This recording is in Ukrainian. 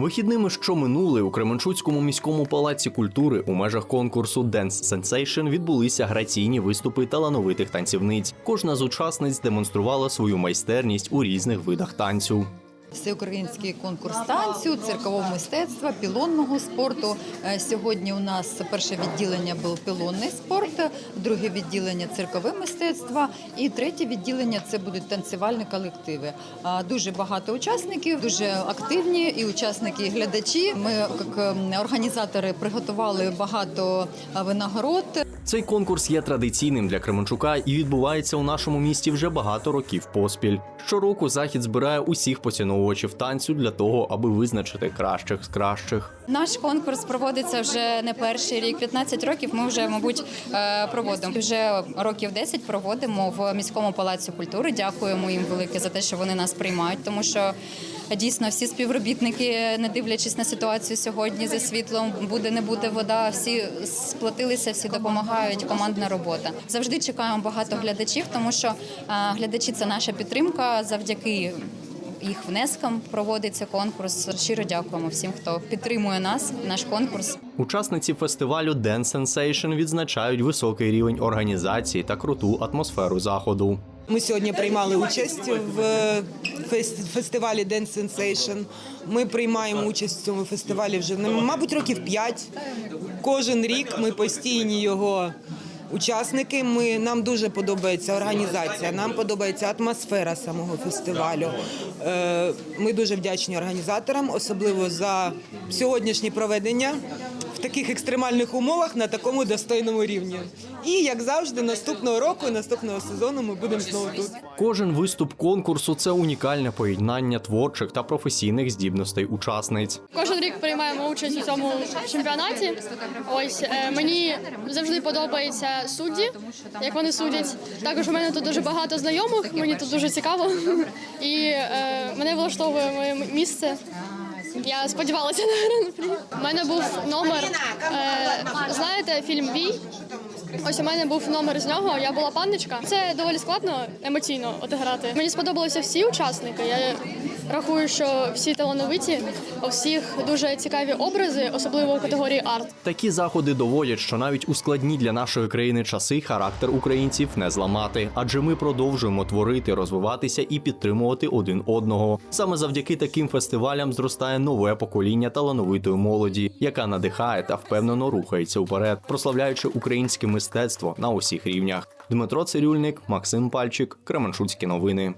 Вихідними, що минули у Кременчуцькому міському палаці культури у межах конкурсу Dance Sensation відбулися граційні виступи талановитих танцівниць. Кожна з учасниць демонструвала свою майстерність у різних видах танцю. Всеукраїнський конкурс танцю, циркового мистецтва, пілонного спорту. Е, Сьогодні у нас перше відділення був пілонний спорт, друге відділення циркове мистецтво і третє відділення це будуть танцювальні колективи. А, Дуже багато учасників, дуже активні і учасники, і глядачі. Ми, як ем, організатори, приготували багато винагород. Цей конкурс є традиційним для Кременчука і відбувається у нашому місті вже багато років поспіль. Щороку захід збирає усіх поціновувачів танцю для того, аби визначити кращих з кращих. Наш конкурс проводиться вже не перший рік. 15 років ми вже, мабуть, е, проводимо. Вже років 10 проводимо в міському палаці культури. Дякуємо їм велике за те, що вони нас приймають, тому що дійсно всі співробітники, не дивлячись на ситуацію сьогодні зі світлом, буде не буде вода. Всі сплотилися, всі допомагають. Командна робота. Завжди чекаємо багато глядачів, тому що е, глядачі це наша підтримка завдяки їх внескам проводиться конкурс. Щиро дякуємо всім, хто підтримує нас, наш конкурс. Учасниці фестивалю Dance Sensation відзначають високий рівень організації та круту атмосферу заходу. Ми сьогодні приймали участь в фес- фестивалі Dance Sensation. Ми приймаємо участь в цьому фестивалі вже мабуть років п'ять. Кожен рік ми постійні його учасники. Ми нам дуже подобається організація. Нам подобається атмосфера самого фестивалю. Е, Ми дуже вдячні організаторам, особливо за сьогоднішнє проведення таких екстремальних умовах на такому достойному рівні. І як завжди, наступного року, наступного сезону ми будемо знову тут. Кожен виступ конкурсу це унікальне поєднання творчих та професійних здібностей учасниць. Кожен рік приймаємо участь у цьому чемпіонаті. Ось е, мені завжди подобаються судді, як вони судять. Також у мене тут дуже багато знайомих, мені тут дуже цікаво. І е, мене влаштовує моє місце. Я сподівалася на гран-прі. У мене був номер. Е, знаєте, фільм Вій. Ось у мене був номер з нього. Я була панночка. Це доволі складно емоційно отиграти. Мені сподобалися всі учасники. Я рахую, що всі талановиті, у всіх дуже цікаві образи, особливо у категорії арт. Такі заходи доводять, що навіть у складні для нашої країни часи характер українців не зламати, адже ми продовжуємо творити, розвиватися і підтримувати один одного. Саме завдяки таким фестивалям зростає нове покоління талановитої молоді, яка надихає та впевнено рухається вперед, прославляючи українське мистецтво на усіх рівнях. Дмитро Цирюльник, Максим Пальчик, Кременчуцькі новини.